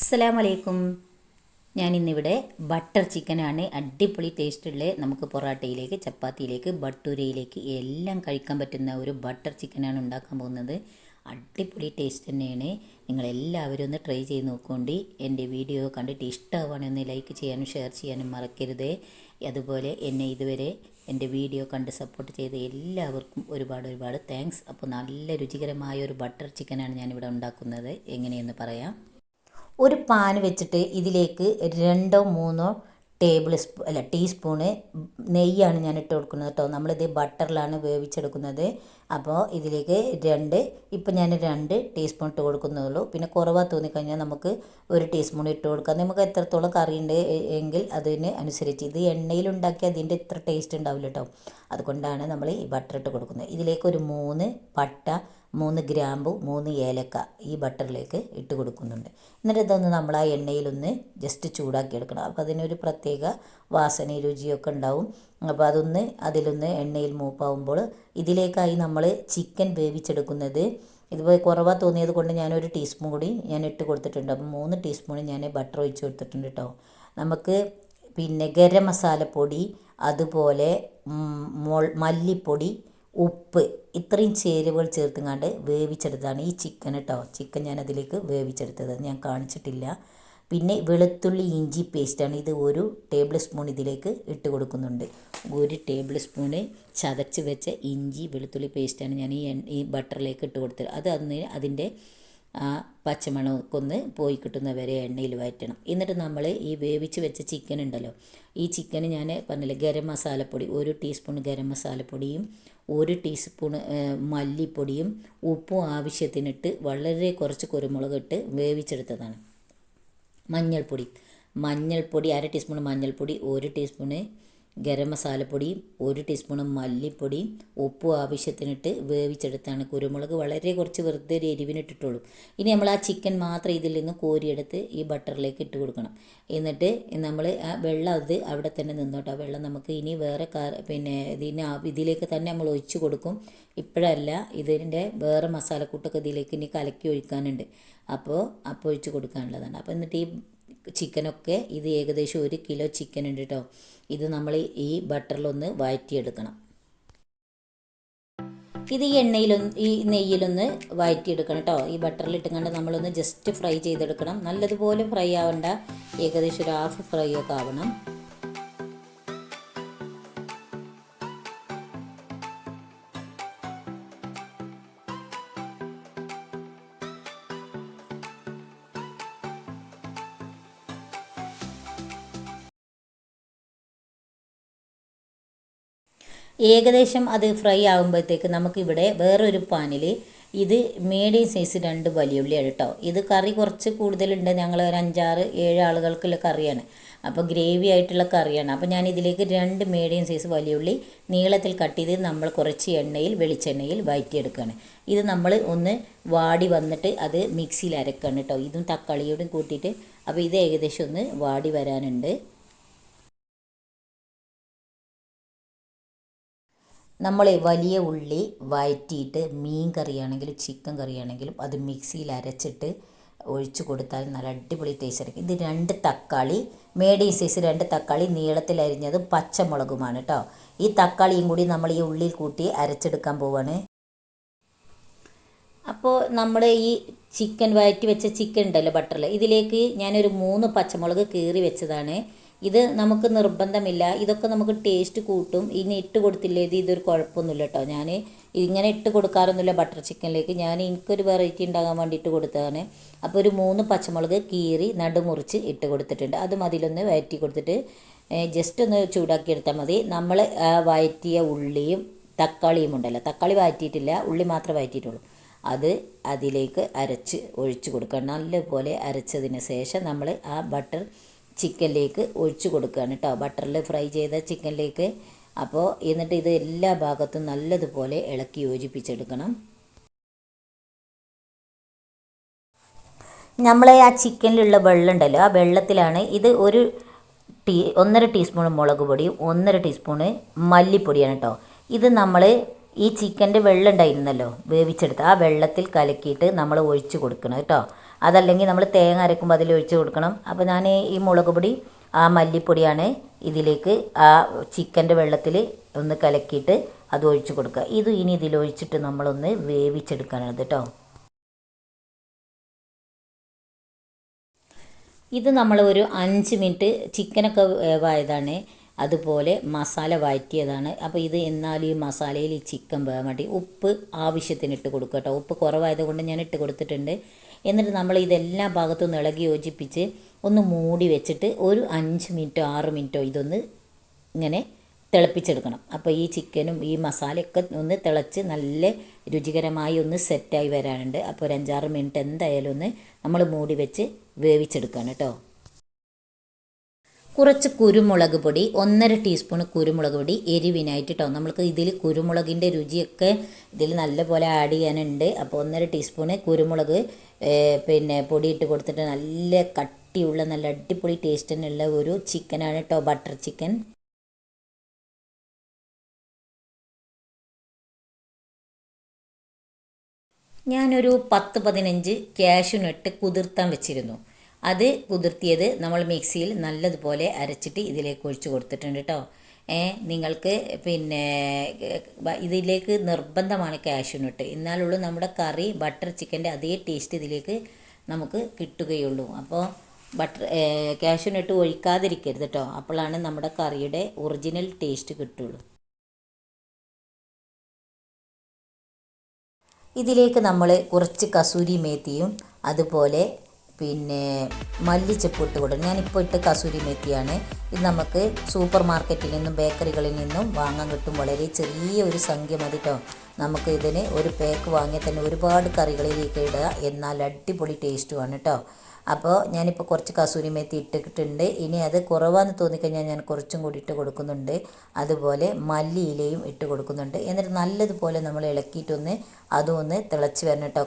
അസ്സലാമലൈക്കും. ഞാനിന്നിവിടെ ബട്ടർ ചിക്കനാണ്. അടിപൊളി ടേസ്റ്റുള്ള നമുക്ക് പൊറോട്ടയിലേക്ക് ചപ്പാത്തിയിലേക്ക് ബട്ടൂരയിലേക്ക് എല്ലാം കഴിക്കാൻ പറ്റുന്ന ഒരു ബട്ടർ ചിക്കനാണ് ഉണ്ടാക്കാൻ പോകുന്നത്. അടിപൊളി ടേസ്റ്റ് തന്നെയാണ്. നിങ്ങളെല്ലാവരും ഒന്ന് ട്രൈ ചെയ്ത് നോക്കുകൊണ്ട് എന്റെ വീഡിയോ കണ്ടിട്ട് ഇഷ്ടമാവുകയാണെങ്കിൽ ലൈക്ക് ചെയ്യാനും ഷെയർ ചെയ്യാനും മറക്കരുത്. അതുപോലെ എന്നെ ഇതുവരെ എന്റെ വീഡിയോ കണ്ട് സപ്പോർട്ട് ചെയ്ത എല്ലാവർക്കും ഒരുപാട് ഒരുപാട് താങ്ക്സ്. അപ്പോൾ നല്ല രുചികരമായ ഒരു ബട്ടർ ചിക്കനാണ് ഞാനിവിടെ ഉണ്ടാക്കുന്നത്. എങ്ങനെയെന്ന് പറയാം? ഒരു പാൻ വെച്ചിട്ട് ഇതിലേക്ക് രണ്ടോ മൂന്നോ ടേബിൾ സ്പൂ അല്ല ടീസ്പൂണ് നെയ്യാണ് ഞാൻ ഇട്ട് കൊടുക്കുന്നത് കേട്ടോ. നമ്മളിത് ബട്ടറിലാണ് വേവിച്ചെടുക്കുന്നത്. അപ്പോൾ ഇതിലേക്ക് രണ്ട് ഇപ്പം ഞാൻ രണ്ട് ടീസ്പൂൺ ഇട്ട് കൊടുക്കുന്നുള്ളൂ പിന്നെ കുറവാ തോന്നിക്കഴിഞ്ഞാൽ നമുക്ക് ഒരു ടീസ്പൂൺ ഇട്ട് കൊടുക്കാം. നമുക്ക് എത്രത്തോളം കറി ഉണ്ട് എങ്കിൽ അതിന് അനുസരിച്ച്. ഇത് എണ്ണയിലുണ്ടാക്കി അതിന്റെ ഇത്ര ടേസ്റ്റ് ഉണ്ടാവില്ല കേട്ടോ. അതുകൊണ്ടാണ് നമ്മൾ ഈ ബട്ടർ ഇട്ട് കൊടുക്കുന്നത്. ഇതിലേക്ക് ഒരു മൂന്ന് പട്ട മൂന്ന് ഗ്രാമ്പു മൂന്ന് ഏലക്ക ഈ ബട്ടറിലേക്ക് ഇട്ട് കൊടുക്കുന്നുണ്ട്. എന്നിട്ട് ഇതൊന്ന് നമ്മൾ ആ എണ്ണയിലൊന്ന് ജസ്റ്റ് ചൂടാക്കി എടുക്കണം. അപ്പോൾ അതിനൊരു പ്രത്യേക വാസന രുചിയൊക്കെ ഉണ്ടാവും. അപ്പോൾ അതൊന്ന് അതിലൊന്ന് എണ്ണയിൽ മൂപ്പാവുമ്പോൾ ഇതിലേക്കായി നമ്മൾ ചിക്കൻ വേവിച്ചെടുക്കുന്നത് ഇതുപോലെ കുറവാ തോന്നിയത് കൊണ്ട് ഞാനൊരു ടീസ്പൂൺ കൂടി ഞാൻ ഇട്ട് കൊടുത്തിട്ടുണ്ട്. അപ്പം മൂന്ന് ടീസ്പൂൺ ഞാൻ ബട്ടർ ഒഴിച്ച് കൊടുത്തിട്ടുണ്ട് കേട്ടോ നമുക്ക് പിന്നെ ഗരം മസാലപ്പൊടി അതുപോലെ മല്ലിപ്പൊടി ഉപ്പ് ഇത്രയും ചേരുവകൾ ചേർത്തുങ്ങാണ്ട് വേവിച്ചെടുത്തതാണ് ഈ ചിക്കൻ കേട്ടോ ചിക്കൻ ഞാൻ അതിലേക്ക് വേവിച്ചെടുത്തത്. ഞാൻ കാണിച്ചിട്ടില്ല. പിന്നെ വെളുത്തുള്ളി ഇഞ്ചി പേസ്റ്റാണ് ഇത് ഒരു ടേബിൾ സ്പൂൺ ഇതിലേക്ക് ഇട്ട് കൊടുക്കുന്നുണ്ട്. ഒരു ടേബിൾ സ്പൂണ് ചതച്ച് വെച്ച ഇഞ്ചി വെളുത്തുള്ളി പേസ്റ്റാണ് ഞാൻ ഈ ഈ ബട്ടറിലേക്ക് ഇട്ട് കൊടുത്തത്. അത് അന്ന് അതിന്റെ ആ പച്ചമണമൊക്കെ ഒന്ന് പോയി കിട്ടുന്ന വരെ എണ്ണയിൽ വഴറ്റണം. എന്നിട്ട് നമ്മൾ ഈ വേവിച്ച് വെച്ച ചിക്കൻ ഉണ്ടല്ലോ ഈ ചിക്കന് ഞാൻ പറഞ്ഞില്ലേ ഗരം മസാലപ്പൊടി ഒരു ടീസ്പൂൺ ഗരം മസാലപ്പൊടിയും ഒരു ടീസ്പൂൺ മല്ലിപ്പൊടിയും ഉപ്പും ആവശ്യത്തിനിട്ട് വളരെ കുറച്ച് കുരുമുളക് ഇട്ട് വേവിച്ചെടുത്തതാണ്. മഞ്ഞൾപ്പൊടി. മഞ്ഞൾപ്പൊടി അര ടീസ്പൂൺ മഞ്ഞൾപ്പൊടി ഒരു ടീസ്പൂണ് ഗരം മസാലപ്പൊടിയും ഒരു ടീസ്പൂൺ മല്ലിപ്പൊടിയും ഉപ്പും ആവശ്യത്തിനിട്ട് വേവിച്ചെടുത്താണ് കുരുമുളക്. വളരെ കുറച്ച് വെറുതെ ഒരു എരിവിനിട്ടിട്ടുള്ളൂ ഇനി നമ്മൾ ആ ചിക്കൻ മാത്രം ഇതിൽ നിന്ന് കോരിയെടുത്ത് ഈ ബട്ടറിലേക്ക് ഇട്ട് കൊടുക്കണം. എന്നിട്ട് നമ്മൾ ആ വെള്ളം അത് അവിടെ തന്നെ നിന്നോട്ടെ ആ വെള്ളം നമുക്ക് ഇനി വേറെ പിന്നെ ഇതിന് ഇതിലേക്ക് തന്നെ നമ്മൾ ഒഴിച്ചു കൊടുക്കും. ഇപ്പോഴല്ല ഇതിന്റെ വേറെ മസാലക്കൂട്ടൊക്കെ ഇതിലേക്ക് ഇനി കലക്കി ഒഴിക്കാനുണ്ട്. അപ്പോൾ അപ്പോൾ ഒഴിച്ച് കൊടുക്കാനുള്ളതാണ്. അപ്പോൾ എന്നിട്ട് ഈ ചിക്കനൊക്കെ ഇത് ഏകദേശം ഒരു കിലോ ചിക്കൻ ഉണ്ട് കേട്ടോ ഇത് നമ്മൾ ഈ ബട്ടറിലൊന്ന് വഴറ്റിയെടുക്കണം ഇത് ഈ എണ്ണയിലൊന്ന് ഈ നെയ്യിലൊന്ന് വഴറ്റിയെടുക്കണം കേട്ടോ ഈ ബട്ടറിൽ ഇട്ടുകൊണ്ട് നമ്മളൊന്ന് ജസ്റ്റ് ഫ്രൈ ചെയ്തെടുക്കണം. നല്ലതുപോലെ ഫ്രൈ ആവണ്ട. ഏകദേശം ഒരു ഹാഫ് ഫ്രൈ ഒക്കെ ആവണം. ഏകദേശം അത് ഫ്രൈ ആകുമ്പോഴത്തേക്ക് നമുക്കിവിടെ വേറൊരു പാനിൽ ഇത് മീഡിയം സൈസ് രണ്ട് വലിയുള്ളിയാണ് കേട്ടോ ഇത് കറി കുറച്ച് കൂടുതലുണ്ട്. ഞങ്ങൾ ഒരു അഞ്ചാറ് ഏഴ് ആളുകൾക്കുള്ള കറിയാണ്. അപ്പോൾ ഗ്രേവി ആയിട്ടുള്ള കറിയാണ്. അപ്പോൾ ഞാൻ ഇതിലേക്ക് രണ്ട് മീഡിയം സൈസ് വലിയുള്ളി നീളത്തിൽ കട്ട് ചെയ്ത് നമ്മൾ കുറച്ച് എണ്ണയിൽ വെളിച്ചെണ്ണയിൽ വഴറ്റിയെടുക്കുകയാണ് ഇത് നമ്മൾ ഒന്ന് വാടി വന്നിട്ട് അത് മിക്സിയിൽ അരക്കണം കേട്ടോ ഇതും തക്കാളിയോടും കൂട്ടിയിട്ട്. അപ്പോൾ ഇത് ഏകദേശം ഒന്ന് വാടി വരാനുണ്ട്. നമ്മൾ വലിയ ഉള്ളി വഴറ്റിയിട്ട് മീൻ കറിയാണെങ്കിലും ചിക്കൻ കറിയാണെങ്കിലും അത് മിക്സിയിൽ അരച്ചിട്ട് ഒഴിച്ച് കൊടുത്താൽ നല്ല അടിപൊളി ടേസ്റ്റ് ആയിരിക്കും. ഇത് രണ്ട് തക്കാളി മീഡിയം സൈസ് രണ്ട് തക്കാളി നീളത്തിൽ അരിഞ്ഞതും പച്ചമുളകുമാണ് കേട്ടോ ഈ തക്കാളിയും കൂടി നമ്മൾ ഈ ഉള്ളിയിൽ കൂട്ടി അരച്ചെടുക്കാൻ പോവാണ്. അപ്പോൾ നമ്മൾ ഈ ചിക്കൻ വഴറ്റി വെച്ച ചിക്കൻ ഉണ്ടല്ലോ ബട്ടറിൽ ഇതിലേക്ക് ഞാനൊരു മൂന്ന് പച്ചമുളക് കീറി വെച്ചതാണ്. ഇത് നമുക്ക് നിർബന്ധമില്ല. ഇതൊക്കെ നമുക്ക് ടേസ്റ്റ് കൂട്ടും. ഇനി ഇട്ട് കൊടുത്തില്ലേ ഇത് ഇതൊരു കുഴപ്പമൊന്നുമില്ല കേട്ടോ ഞാൻ ഇങ്ങനെ ഇട്ട് കൊടുക്കാറൊന്നുമില്ല ബട്ടർ ചിക്കനിലേക്ക് ഞാൻ എനിക്കൊരു വെറൈറ്റി ഉണ്ടാകാൻ വേണ്ടി ഇട്ട് കൊടുത്തതാണ്. അപ്പോൾ ഒരു മൂന്ന് പച്ചമുളക് കീറി നടുമുറിച്ച് ഇട്ട് കൊടുത്തിട്ടുണ്ട്. അത് മതിലൊന്ന് വയറ്റി കൊടുത്തിട്ട് ജസ്റ്റ് ഒന്ന് ചൂടാക്കി എടുത്താൽ മതി. നമ്മൾ വയറ്റിയ ഉള്ളിയും തക്കാളിയും ഉണ്ടല്ലോ. തക്കാളി വയറ്റിയിട്ടില്ല ഉള്ളി മാത്രമേ വയറ്റിയിട്ടുള്ളൂ. അത് അതിലേക്ക് അരച്ച് ഒഴിച്ച് കൊടുക്കണം. നല്ലപോലെ അരച്ചതിന് ശേഷം നമ്മൾ ആ ബട്ടർ ചിക്കനിലേക്ക് ഒഴിച്ചു കൊടുക്കുകയാണ് കേട്ടോ. ബട്ടറിൽ ഫ്രൈ ചെയ്ത ചിക്കനിലേക്ക്. അപ്പോൾ എന്നിട്ട് ഇത് എല്ലാ ഭാഗത്തും നല്ലതുപോലെ ഇളക്കി യോജിപ്പിച്ചെടുക്കണം. നമ്മളെ ആ ചിക്കനിലുള്ള വെള്ളം ഉണ്ടല്ലോ ആ വെള്ളത്തിലാണ് ഇത് ഒരു ടീ ഒന്നര ടീസ്പൂൺ മുളക് പൊടിയും ഒന്നര ടീസ്പൂണ് മല്ലിപ്പൊടിയാണ് കേട്ടോ. ഇത് നമ്മൾ ഈ ചിക്കന്റെ വെള്ളം ഉണ്ടായിരുന്നല്ലോ വേവിച്ചെടുത്ത്. ആ വെള്ളത്തിൽ കലക്കിയിട്ട് നമ്മൾ ഒഴിച്ചു കൊടുക്കണം കേട്ടോ. അതല്ലെങ്കിൽ നമ്മൾ തേങ്ങ അരക്കുമ്പോൾ അതിൽ ഒഴിച്ചു കൊടുക്കണം. അപ്പോൾ ഞാൻ ഈ മുളക് പൊടി ആ മല്ലിപ്പൊടിയാണ് ഇതിലേക്ക് ആ ചിക്കന്റെ വെള്ളത്തിൽ ഒന്ന് കലക്കിയിട്ട് അത് ഒഴിച്ചു കൊടുക്കുക. ഇത് ഇനി ഇതിലൊഴിച്ചിട്ട് നമ്മളൊന്ന് വേവിച്ചെടുക്കാനാണ് കേട്ടോ. ഇത് നമ്മൾ ഒരു അഞ്ച് മിനിറ്റ് ചിക്കനൊക്കെ വേവായതാണ് അതുപോലെ മസാല വഴറ്റിയതാണ്. അപ്പോൾ ഇത് എന്നാൽ ഈ മസാലയിൽ ഈ ചിക്കൻ വേകാൻ വേണ്ടി ഉപ്പ് ആവശ്യത്തിന് ഇട്ട് കൊടുക്കുക കേട്ടോ. ഉപ്പ് കുറവായതുകൊണ്ട് ഞാൻ ഇട്ട് കൊടുത്തിട്ടുണ്ട്. എന്നിട്ട് നമ്മൾ ഇതെല്ലാ ഭാഗത്തും ഇളകി യോജിപ്പിച്ച് ഒന്ന് മൂടി വെച്ചിട്ട് ഒരു അഞ്ച് മിനിറ്റോ ആറ് മിനിറ്റോ ഇതൊന്ന് ഇങ്ങനെ തിളപ്പിച്ചെടുക്കണം. അപ്പോൾ ഈ ചിക്കനും ഈ മസാലയൊക്കെ ഒന്ന് തിളച്ച് നല്ല രുചികരമായി ഒന്ന് സെറ്റായി വരാനുണ്ട്. അപ്പോൾ ഒരു അഞ്ചാറ് മിനിറ്റ് എന്തായാലും ഒന്ന് നമ്മൾ മൂടി വെച്ച് വേവിച്ചെടുക്കണം കേട്ടോ. കുറച്ച് കുരുമുളക് പൊടി ഒന്നര ടീസ്പൂൺ കുരുമുളക് പൊടി എരിവിനായിട്ട് കേട്ടോ നമ്മൾക്ക് ഇതിൽ കുരുമുളകിന്റെ രുചിയൊക്കെ ഇതിൽ നല്ലപോലെ ആഡ് ചെയ്യാനുണ്ട്. അപ്പോൾ ഒന്നര ടീസ്പൂൺ കുരുമുളക് പിന്നെ പൊടിയിട്ട് കൊടുത്തിട്ട് നല്ല കട്ടിയുള്ള നല്ല അടിപൊളി ടേസ്റ്റിനുള്ള ഒരു ചിക്കനാണ് കേട്ടോ ബട്ടർ ചിക്കൻ. ഞാനൊരു പത്ത് പതിനഞ്ച് ക്യാഷ്യൂനട്ട് കുതിർത്താൻ വെച്ചിരുന്നു. അത് കുതിർത്തിയത് നമ്മൾ മിക്സിയിൽ നല്ലതുപോലെ അരച്ചിട്ട് ഇതിലേക്ക് ഒഴിച്ച് കൊടുത്തിട്ടുണ്ട് കേട്ടോ. നിങ്ങൾക്ക് പിന്നെ ഇതിലേക്ക് നിർബന്ധമാണ് ക്യാഷ്യൂനട്ട് എന്നാലുള്ളൂ നമ്മുടെ കറി ബട്ടർ ചിക്കന്റെ അതേ ടേസ്റ്റ് ഇതിലേക്ക് നമുക്ക് കിട്ടുകയുള്ളൂ. അപ്പോൾ ബട്ടർ ക്യാഷ്യൂനട്ട് ഒഴിക്കാതിരിക്കരുത് കേട്ടോ. അപ്പോഴാണ് നമ്മുടെ കറിയുടെ ഒറിജിനൽ ടേസ്റ്റ് കിട്ടുള്ളൂ. ഇതിലേക്ക് നമ്മൾ കുറച്ച് കസൂരി മേത്തിയും അതുപോലെ പിന്നെ മല്ലിച്ചപ്പ് ഇട്ട് കൊടുക്കും ഞാനിപ്പോൾ ഇട്ട് കസൂരി മെത്തിയാണ്. ഇത് നമുക്ക് സൂപ്പർ മാർക്കറ്റിൽ നിന്നും ബേക്കറികളിൽ നിന്നും വാങ്ങാൻ കിട്ടും. വളരെ ചെറിയ ഒരു സംഖ്യ മതി കേട്ടോ നമുക്ക് ഇതിന് ഒരു പാക്ക് വാങ്ങിയാൽ തന്നെ ഒരുപാട് കറികളിലേക്ക് ഇടുക. എന്നാൽ അടിപൊളി ടേസ്റ്റുമാണ് കേട്ടോ അപ്പോൾ ഞാനിപ്പോൾ കുറച്ച് കസൂരി മേത്തി ഇട്ടിട്ടുണ്ട്. ഇനി അത് കുറവാന്ന് തോന്നിക്കഴിഞ്ഞാൽ ഞാൻ കുറച്ചും കൂടി ഇട്ട് കൊടുക്കുന്നുണ്ട്. അതുപോലെ മല്ലിയിലയും ഇട്ട് കൊടുക്കുന്നുണ്ട്. എന്നിട്ട് നല്ലതുപോലെ നമ്മൾ ഇളക്കിയിട്ടൊന്ന് അതും ഒന്ന് തിളച്ച് വരണം കേട്ടോ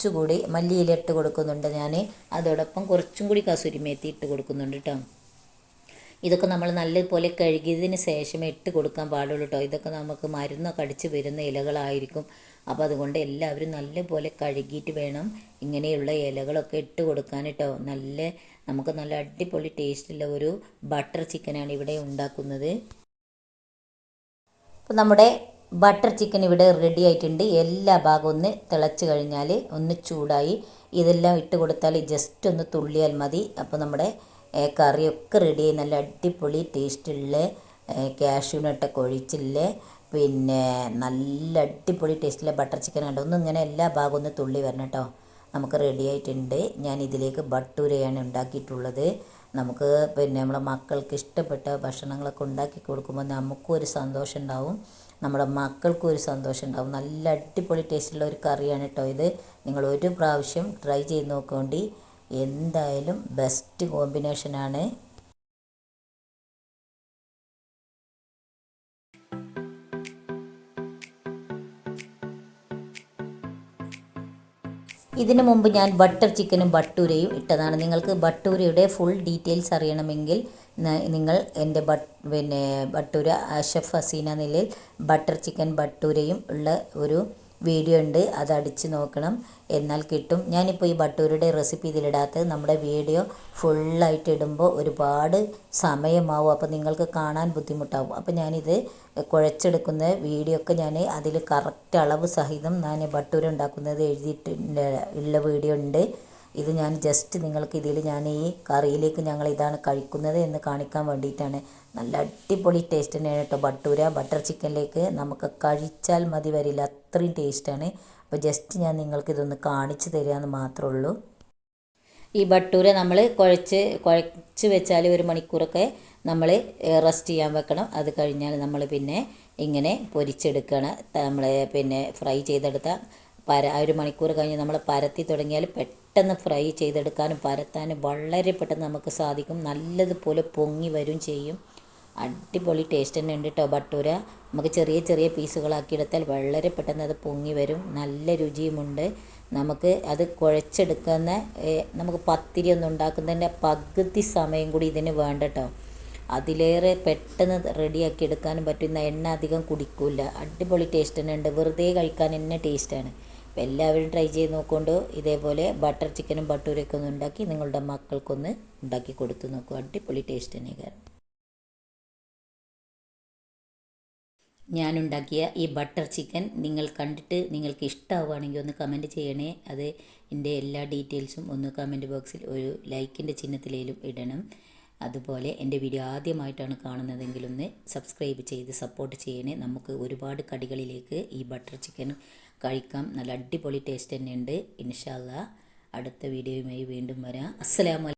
കുറച്ചുകൂടി മല്ലിയില ഇട്ട് കൊടുക്കുന്നുണ്ട് ഞാൻ അതോടൊപ്പം കുറച്ചും കൂടി കസൂരി മേത്തി ഇട്ട് കൊടുക്കുന്നുണ്ട് കേട്ടോ ഇതൊക്കെ നമ്മൾ നല്ലപോലെ കഴുകിയതിന് ശേഷമേ ഇട്ട് കൊടുക്കാൻ പാടുള്ളൂ കേട്ടോ ഇതൊക്കെ നമുക്ക് മരുന്നൊക്കെ അടിച്ച് വരുന്ന ഇലകളായിരിക്കും. അപ്പോൾ അതുകൊണ്ട് എല്ലാവരും നല്ലപോലെ കഴുകിയിട്ട് വേണം ഇങ്ങനെയുള്ള ഇലകളൊക്കെ ഇട്ട് കൊടുക്കാൻ കേട്ടോ നല്ല നമുക്ക് നല്ല അടിപൊളി ടേസ്റ്റുള്ള ഒരു ബട്ടർ ചിക്കനാണ് ഇവിടെ ഉണ്ടാക്കുന്നത്. അപ്പോൾ നമ്മുടെ ബട്ടർ ചിക്കൻ ഇവിടെ റെഡി ആയിട്ടുണ്ട്. എല്ലാ ഭാഗവും ഒന്ന് തിളച്ച് കഴിഞ്ഞാൽ ഒന്ന് ചൂടായി. ഇതെല്ലാം ഇട്ട് കൊടുത്താൽ ജസ്റ്റ് ഒന്ന് തുള്ളിയാൽ മതി. അപ്പോൾ നമ്മുടെ കറിയൊക്കെ റെഡിയായി നല്ല അടിപൊളി ടേസ്റ്റുള്ള കാഷ്യൂനട്ടൊക്കെ ഒഴിച്ചില്ല പിന്നെ നല്ല അടിപൊളി ടേസ്റ്റിലെ ബട്ടർ ചിക്കൻ ഉണ്ട് ഒന്ന് ഇങ്ങനെ എല്ലാ ഭാഗവും ഒന്ന് തുള്ളി വരണം കേട്ടോ. നമുക്ക് റെഡി ആയിട്ടുണ്ട്. ഞാൻ ഇതിലേക്ക് ബട്ടൂരയാണ് ഉണ്ടാക്കിയിട്ടുള്ളത്. നമുക്ക് പിന്നെ നമ്മളെ മക്കൾക്ക് ഇഷ്ടപ്പെട്ട ഭക്ഷണങ്ങളൊക്കെ ഉണ്ടാക്കി കൊടുക്കുമ്പോൾ നമുക്കും ഒരു സന്തോഷം ഉണ്ടാവും. നമ്മുടെ മക്കൾക്കും ഒരു സന്തോഷം ഉണ്ടാവും നല്ല അടിപൊളി ടേസ്റ്റുള്ള ഒരു കറിയാണ് കേട്ടോ ഇത്. നിങ്ങൾ ഒരു പ്രാവശ്യം ട്രൈ ചെയ്ത് നോക്കേണ്ടി. എന്തായാലും ബെസ്റ്റ് കോമ്പിനേഷനാണ് ഇതിനു മുമ്പ് ഞാൻ ബട്ടർ ചിക്കനും ബട്ടൂരയും ഇട്ടതാണ്. നിങ്ങൾക്ക് ബട്ടൂരയുടെ ഫുൾ ഡീറ്റെയിൽസ് അറിയണമെങ്കിൽ നിങ്ങൾ എന്റെ ബട്ട് പിന്നെ ബട്ടൂര ഷെഫ് ഹസീന നിലയിൽ ബട്ടർ ചിക്കൻ ബട്ടൂരയും ഉള്ള ഒരു വീഡിയോ ഉണ്ട്. അത് അടിച്ച് നോക്കണം. എന്നാൽ കിട്ടും. ഞാനിപ്പോൾ ഈ ബട്ടൂരുടെ റെസിപ്പി ഇതിലിടാത്തത്. നമ്മുടെ വീഡിയോ ഫുള്ളായിട്ട് ഇടുമ്പോൾ ഒരുപാട് സമയമാവും. അപ്പോൾ നിങ്ങൾക്ക് കാണാൻ ബുദ്ധിമുട്ടാവും. അപ്പോൾ ഞാനിത് കുഴച്ചെടുക്കുന്ന വീഡിയോ ഒക്കെ ഞാൻ അതിൽ കറക്റ്റ് അളവ് സഹിതം ഞാൻ ബട്ടൂര ഉണ്ടാക്കുന്നത് എഴുതിയിട്ട് ഉള്ള വീഡിയോ ഉണ്ട്. ഇത് ഞാൻ ജസ്റ്റ് നിങ്ങൾക്ക് ഇതിൽ ഞാൻ ഈ കറിയിലേക്ക് ഞങ്ങൾ ഇതാണ് കഴിക്കുന്നത് എന്ന് കാണിക്കാൻ വേണ്ടിയിട്ടാണ്. നല്ല അടിപൊളി ടേസ്റ്റ് തന്നെയാണ് കേട്ടോ ബട്ടൂര. ബട്ടർ ചിക്കനിലേക്ക് നമുക്ക് കഴിച്ചാൽ മതി വരില്ല. അത്രയും ടേസ്റ്റാണ് അപ്പോൾ ജസ്റ്റ് ഞാൻ നിങ്ങൾക്ക് ഇതൊന്ന് കാണിച്ചു തരികയെന്ന് മാത്രമേ ഉള്ളൂ. ഈ ബട്ടൂര നമ്മൾ കുഴച്ച് കുഴച്ച് വെച്ചാൽ ഒരു മണിക്കൂറൊക്കെ നമ്മൾ റെസ്റ്റ് ചെയ്യാൻ വെക്കണം. അത് കഴിഞ്ഞാൽ നമ്മൾ പിന്നെ ഇങ്ങനെ പൊരിച്ചെടുക്കണം നമ്മൾ പിന്നെ ഫ്രൈ ചെയ്തെടുത്ത പര ഒരു മണിക്കൂർ കഴിഞ്ഞ് നമ്മൾ പരത്തി തുടങ്ങിയാൽ പെട്ടെന്ന് ഫ്രൈ ചെയ്തെടുക്കാനും പരത്താനും വളരെ പെട്ടെന്ന് നമുക്ക് സാധിക്കും. നല്ലതുപോലെ പൊങ്ങി വരും ചെയ്യും. അടിപൊളി ടേസ്റ്റ് തന്നെ ഉണ്ട് കേട്ടോ ബട്ടൂര. നമുക്ക് ചെറിയ ചെറിയ പീസുകളാക്കി എടുത്താൽ വളരെ പെട്ടെന്ന് അത് പൊങ്ങി വരും. നല്ല രുചിയുമുണ്ട്. നമുക്ക് അത് കുഴച്ചെടുക്കുന്ന നമുക്ക് പത്തിരി ഒന്നും ഉണ്ടാക്കുന്നതിന്റെ പകുതി സമയം കൂടി ഇതിന് വേണ്ട കേട്ടോ അതിലേറെ പെട്ടെന്ന് റെഡിയാക്കി എടുക്കാനും പറ്റുന്ന എണ്ണ അധികം കുടിക്കില്ല അടിപൊളി ടേസ്റ്റ് തന്നെ ഉണ്ട്. വെറുതെ കഴിക്കാൻ തന്നെ ടേസ്റ്റാണ് അപ്പോൾ എല്ലാവരും ട്രൈ ചെയ്ത് നോക്കൊണ്ട് ഇതേപോലെ ബട്ടർ ചിക്കനും ബട്ടൂരൊക്കെ ഒന്ന് ഉണ്ടാക്കി നിങ്ങളുടെ മക്കൾക്കൊന്ന് ഉണ്ടാക്കി കൊടുത്തു നോക്കുക അടിപൊളി ടേസ്റ്റ് തന്നെ കാരണം ഞാനുണ്ടാക്കിയ ഈ ബട്ടർ ചിക്കൻ നിങ്ങൾ കണ്ടിട്ട് നിങ്ങൾക്ക് ഇഷ്ടമാവുകയാണെങ്കിൽ ഒന്ന് കമന്റ് ചെയ്യണേ. അത് എന്റെ എല്ലാ ഡീറ്റെയിൽസും ഒന്ന് കമന്റ് ബോക്സിൽ ഒരു ലൈക്കിന്റെ ചിഹ്നത്തിലേലും ഇടണം. അതുപോലെ എന്റെ വീഡിയോ ആദ്യമായിട്ടാണ് കാണുന്നതെങ്കിൽ ഒന്ന് സബ്സ്ക്രൈബ് ചെയ്ത് സപ്പോർട്ട് ചെയ്യണേ. നമുക്ക് ഒരുപാട് കടികളിലേക്ക് ഈ ബട്ടർ ചിക്കൻ കഴിക്കാം. നല്ല അടിപൊളി ടേസ്റ്റ് തന്നെയുണ്ട്. ഇൻഷാല്ല അടുത്ത വീഡിയോയുമായി വീണ്ടും വരാം. അസ്സലാമു